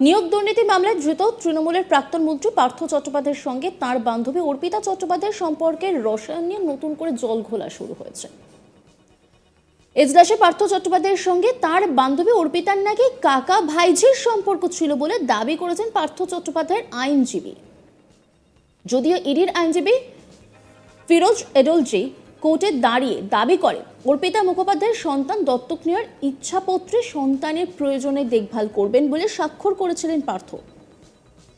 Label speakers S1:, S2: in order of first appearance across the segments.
S1: নিয়োগ দুর্নীতি মামলায় ধৃত তৃণমূলের প্রাক্তন মন্ত্রী পার্থ চট্টোপাধ্যায়ের সঙ্গে তার বান্ধবী অর্পিতা চট্টোপাধ্যায়ের সম্পর্কের রসায়ন নিয়ে নতুন করে জল ঘোলা শুরু হয়েছে। এজলাসে পার্থ চট্টোপাধ্যায়ের সঙ্গে তার বান্ধবী অর্পিতার নাকি কাকা ভাইঝির সম্পর্ক ছিল বলে দাবি করেছেন পার্থ চট্টোপাধ্যায়ের আইনজীবী। যদিও ইডির আইনজীবী ফিরোজ এডলজি কোর্টে দাঁড়িয়ে দাবি করে অর্পিতা মুখোপাধ্যায়ের সন্তান দত্তক নেওয়ার ইচ্ছাপত্রে সন্তানের প্রয়োজনে দেখভাল করবেন বলে স্বাক্ষর করেছিলেন পার্থ।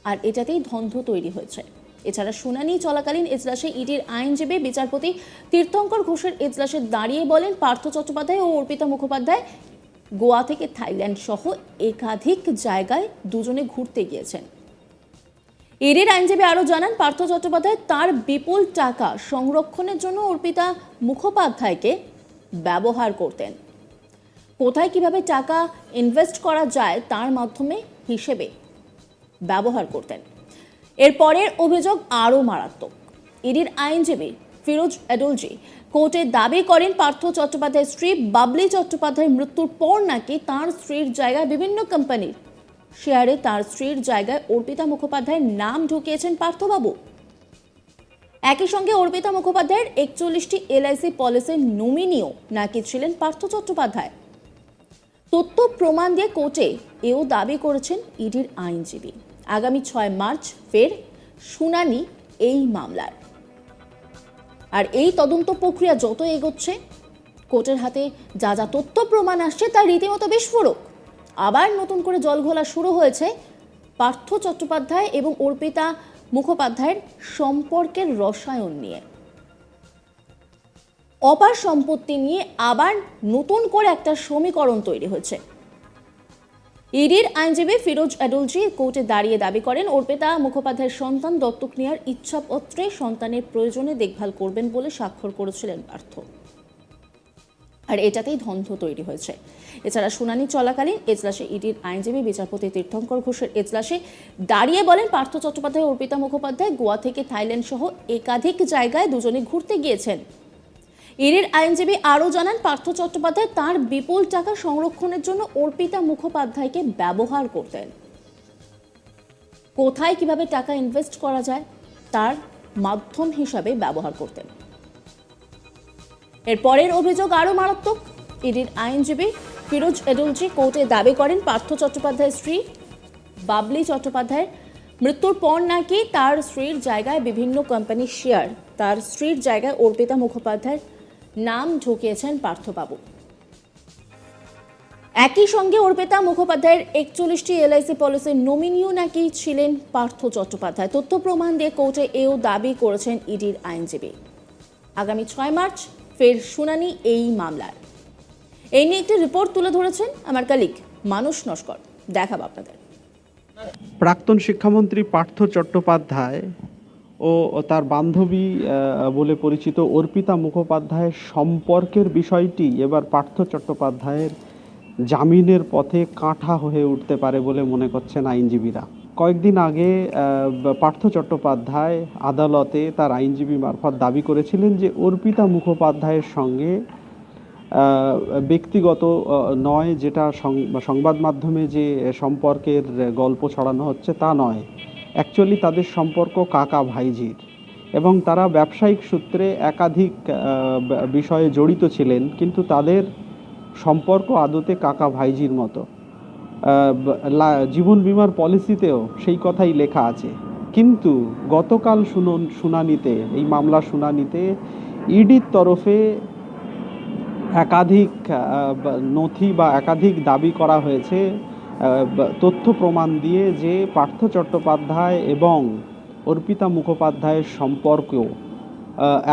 S1: আর এটাতেই ধন্ধ তৈরি হয়েছে। এছাড়া শুনানি চলাকালীন এজলাসে ইডির আইনজীবী বিচারপতি তীর্থঙ্কর ঘোষের এজলাসে দাঁড়িয়ে বলেন, পার্থ চট্টোপাধ্যায় ও অর্পিতা মুখোপাধ্যায় গোয়া থেকে থাইল্যান্ড সহ একাধিক জায়গায় দুজনে ঘুরতে গিয়েছেন। ইডির আইনজীবী আরও জানান, পার্থ চট্টোপাধ্যায় তার বিপুল টাকা সংরক্ষণের জন্য অর্পিতা মুখোপাধ্যায়কে ব্যবহার করতেন। কোথায় কীভাবে টাকা ইনভেস্ট করা যায় তার মাধ্যমে হিসেবে ব্যবহার করতেন। এর পরের অভিযোগ আরও মারাত্মক। ইডির আইনজীবী ফিরোজ এডলজি কোর্টে দাবি করেন, পার্থ চট্টোপাধ্যায়ের স্ত্রী বাবলি চট্টোপাধ্যায়ের মৃত্যুর পর নাকি তার স্ত্রীর জায়গায় বিভিন্ন কোম্পানির শেয়ারে তার স্ত্রীর জায়গায় অর্পিতা মুখোপাধ্যায়ের নাম ঢুকিয়েছেন পার্থবাবু। একই সঙ্গে অর্পিতা মুখোপাধ্যায়ের একচল্লিশটি এলআইসি পলিসির নমিনিও নাকি ছিলেন পার্থ চট্টোপাধ্যায়। তথ্য প্রমাণ দিয়ে কোর্টে এও দাবি করেছেন ইডির আইনজীবী। আগামী ছয় মার্চ ফের শুনানি এই মামলার। আর এই তদন্ত প্রক্রিয়া যত এগোচ্ছে, কোর্টের হাতে যা যা তথ্য প্রমাণ আসছে তা রীতিমতো বিস্ফোরক। আবার নতুন করে জল ঘোলা শুরু হয়েছে। পার্থ চট্টোপাধ্যায় এবং অর্পিতা মুখোপাধ্যায়ের সম্পর্কের রসায়ন নিয়ে। অপার সম্পত্তি নিয়ে আবার নতুন করে একটা সমীকরণ তৈরি হয়েছে। ইডির আইনজীবী ফিরোজ অ্যাডলজি কোর্টে দাঁড়িয়ে দাবি করেন, অর্পিতা মুখোপাধ্যায়ের সন্তান দত্তক নেওয়ার ইচ্ছাপত্রে সন্তানের প্রয়োজনে দেখভাল করবেন বলে স্বাক্ষর করেছিলেন পার্থ। আর এটাতেই ধন্ধ তৈরি হয়েছে। এছাড়া শুনানি চলাকালীন এজলাসে ইডির আইনজীবী বিচারপতি তীর্থঙ্কর ঘোষের এজলাসে দাঁড়িয়ে বলেন পার্থ চট্টোপাধ্যায় অর্পিতা মুখোপাধ্যায়, গোয়া থেকে থাইল্যান্ড সহ একাধিক জায়গায় দুজনে ঘুরতে গিয়েছেন। ইডির আইনজীবী আরও জানান, পার্থ চট্টোপাধ্যায় তার বিপুল টাকা সংরক্ষণের জন্য অর্পিতা মুখোপাধ্যায়কে ব্যবহার করতেন। কোথায় কীভাবে টাকা ইনভেস্ট করা যায়, তার মাধ্যম হিসাবে ব্যবহার করতেন। এর পরের অভিযোগ আরও মারাত্মক। ইডির আইনজীবী ফিরোজ এডুলজি কোর্টে দাবি করেন, পার্থ চট্টোপাধ্যায়ের স্ত্রী বাবলি চট্টোপাধ্যায়ের মৃত্যুর পর নাকি তার স্ত্রীর জায়গায় বিভিন্ন কোম্পানির শেয়ার, তার স্ত্রীর জায়গায় অর্পিতা মুখোপাধ্যায়ের নাম ঢুকিয়েছেন পার্থবাবু। একই সঙ্গে অর্পিতা মুখোপাধ্যায়ের একচল্লিশটি এলআইসি পলিসির নমিনিও নাকি ছিলেন পার্থ চট্টোপাধ্যায়। তথ্য প্রমাণ দিয়ে কোর্টে এও দাবি করেছেন ইডির আইনজীবী। আগামী ছয় মার্চ ফের শুনানি এই মামলার। এই নিয়ে একটি রিপোর্ট তুলে ধরেছেন আমার কালিক মানুষ নস্কর। দেখাবো আপনাদের।
S2: প্রাক্তন শিক্ষামন্ত্রী পার্থ চট্টোপাধ্যায় ও তার বান্ধবী বলে পরিচিত অর্পিতা মুখোপাধ্যায়ের সম্পর্কের বিষয়টি এবার পার্থ চট্টোপাধ্যায়ের জামিনের পথে কাঁঠা হয়ে উঠতে পারে বলে মনে করছেন আইনজীবীরা। কয়েকদিন আগে পার্থ চট্টোপাধ্যায় আদালতে তার আইনজীবী মারফত দাবি করেছিলেন যে অর্পিতা মুখোপাধ্যায়ের সঙ্গে ব্যক্তিগত নয় যেটা সংবাদ মাধ্যমে যে সম্পর্কের গল্প ছড়ানো হচ্ছে তা নয়। অ্যাকচুয়ালি তাদের সম্পর্ক কাকা ভাইজির এবং তারা ব্যবসায়িক সূত্রে একাধিক বিষয়ে জড়িত ছিলেন, কিন্তু তাদের সম্পর্ক আদতে কাকা ভাইজির মতো। জীবন বীমার পলিসিতেও সেই কথাই লেখা আছে। কিন্তু গতকাল শুনুন, শুনানিতে, এই মামলা শুনানিতে ইডির তরফে একাধিক নথি বা একাধিক দাবি করা হয়েছে তথ্য প্রমাণ দিয়ে যে পার্থ চট্টোপাধ্যায় এবং অর্পিতা মুখোপাধ্যায়ের সম্পর্ক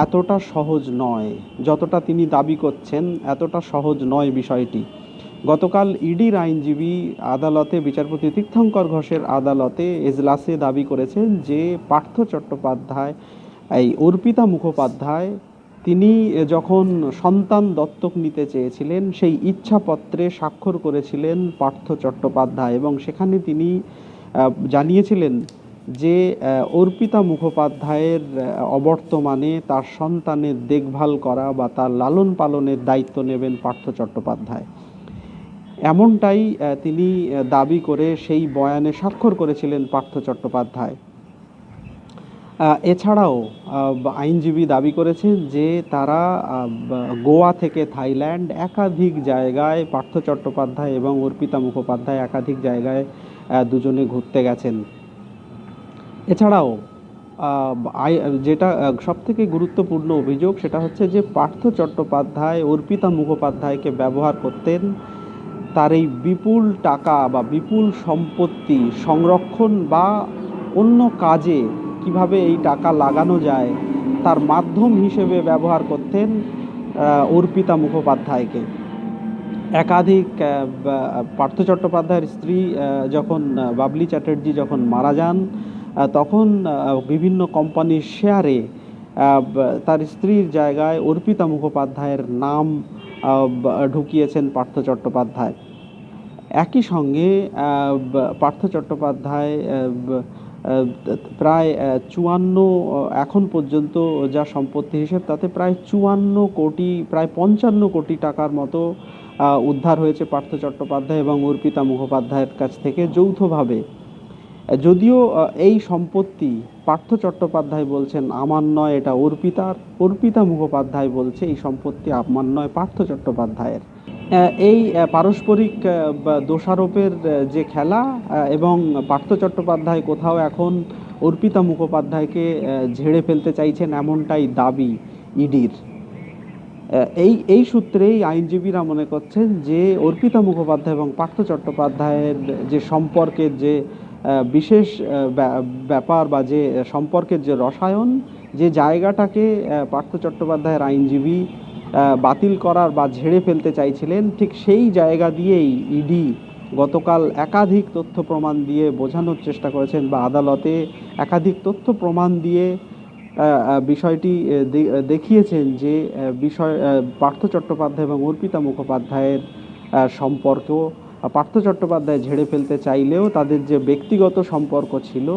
S2: এতটা সহজ নয়। যতটা তিনি দাবি করছেন, এতটা সহজ নয় বিষয়টি। গতকাল ইডির আইনজীবী আদালতে বিচারপতি তীর্থঙ্কর ঘোষের আদালতে এজলাসে দাবি করেছেন যে পার্থ চট্টোপাধ্যায়, এই অর্পিতা মুখোপাধ্যায়, তিনি যখন সন্তান দত্তক নিতে চেয়েছিলেন, সেই ইচ্ছাপত্রে স্বাক্ষর করেছিলেন পার্থ চট্টোপাধ্যায় এবং সেখানে তিনি জানিয়েছিলেন যে অর্পিতা মুখোপাধ্যায়ের অবর্তমানে তার সন্তানের দেখভাল করা বা তার লালন পালনের দায়িত্ব নেবেন পার্থ চট্টোপাধ্যায়। এমনটাই তিনি দাবি করে সেই বয়ানে স্বাক্ষর করেছিলেন পার্থ চট্টোপাধ্যায়। এছাড়াও আইনজীবী দাবি করেছেন যে তারা গোয়া থেকে থাইল্যান্ড একাধিক জায়গায় পার্থ চট্টোপাধ্যায় এবং অর্পিতা মুখোপাধ্যায় একাধিক জায়গায় দুজনে ঘুরতে গেছেন। এছাড়াও যেটা সব থেকে গুরুত্বপূর্ণ অভিযোগ সেটা হচ্ছে যে পার্থ চট্টোপাধ্যায় অর্পিতা মুখোপাধ্যায়কে ব্যবহার করতেন তার এই বিপুল টাকা বা বিপুল সম্পত্তি সংরক্ষণ বা অন্য কাজে কীভাবে এই টাকা লাগানো যায়, তার মাধ্যম হিসেবে ব্যবহার করতেন অর্পিতা মুখোপাধ্যায়কে। একাধিক পার্থ চট্টোপাধ্যায়ের স্ত্রী যখন বাবলি চ্যাটার্জি যখন মারা যান তখন বিভিন্ন কোম্পানির শেয়ারে তার স্ত্রীর জায়গায় অর্পিতা মুখোপাধ্যায়ের নাম ঢুকিয়েছেন পার্থ চট্টোপাধ্যায়। একই সঙ্গে পার্থ চট্টোপাধ্যায় প্রায় চুয়ান্ন এখন পর্যন্ত যা সম্পত্তি হিসেব, তাতে প্রায় চুয়ান্ন কোটি, প্রায় পঞ্চান্ন কোটি টাকার মতো উদ্ধার হয়েছে পার্থ চট্টোপাধ্যায় এবং অর্পিতা মুখোপাধ্যায়ের কাছ থেকে যৌথভাবে। যদিও এই সম্পত্তি পার্থ চট্টোপাধ্যায় বলছেন আমার নয়, এটা অর্পিতার, অর্পিতা মুখোপাধ্যায় বলছে এই সম্পত্তি আমার নয়, পার্থ চট্টোপাধ্যায়ের। এই পারস্পরিক দোষারোপের যে খেলা এবং পার্থ চট্টোপাধ্যায় কোথাও এখন অর্পিতা মুখোপাধ্যায়কে ঝেড়ে ফেলতে চাইছেন এমনটাই দাবি ইডির। এই এই সূত্রেই আইনজীবীরা মনে করছেন যে অর্পিতা মুখোপাধ্যায় এবং পার্থ চট্টোপাধ্যায়ের যে সম্পর্কের যে বিশেষ ব্যা- ব্যাপার বা যে সম্পর্কের যে রসায়ন, যে জায়গাটাকে পার্থ চট্টোপাধ্যায়ের আইনজীবী বাতিল করার বা ঝেড়ে ফেলতে চাইছিলেন, ঠিক সেই জায়গা দিয়েই ইডি গতকাল একাধিক তথ্য প্রমাণ দিয়ে বোঝানোর চেষ্টা করেছেন বা আদালতে একাধিক তথ্য প্রমাণ দিয়ে বিষয়টি দেখিয়েছেন যে বিষয় পার্থ চট্টোপাধ্যায় এবং অর্পিতা মুখোপাধ্যায়ের সম্পর্ক পার্থ চট্টোপাধ্যায় ঝেড়ে ফেলতে চাইলেও তাদের যে ব্যক্তিগত সম্পর্ক ছিল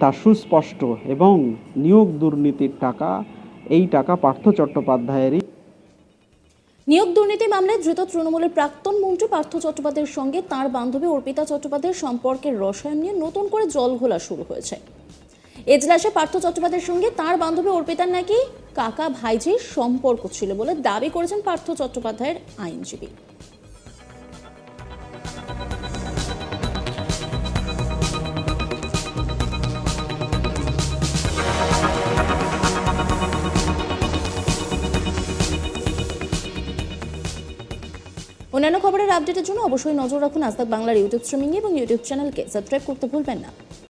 S2: তা সুস্পষ্ট এবং নিয়োগ দুর্নীতির টাকা, এই টাকা পার্থ চট্টোপাধ্যায়েরই
S1: নিয়োগ দুর্নীতি মামলায় ধৃত তৃণমূলের প্রাক্তন মন্ত্রী পার্থ চট্টোপাধ্যায়ের সঙ্গে তার বান্ধবী অর্পিতা চট্টোপাধ্যায়ের সম্পর্কের রসায়ন নিয়ে নতুন করে জল ঘোলা শুরু হয়েছে। এজলাসে পার্থ চট্টোপাধ্যায়ের সঙ্গে তার বান্ধবী অর্পিতার নাকি কাকা ভাইঝির সম্পর্ক ছিল বলে দাবি করেছেন পার্থ চট্টোপাধ্যায়ের আইনজীবী। অন্যান্য খবরের আপডেটের জন্য অবশ্যই নজর রাখুন আজ বাংলার ইউটিউব স্ট্রিমিং এবং ইউটিউব চ্যানেলকে সাবস্ক্রাইব করতে ভুলবেন না।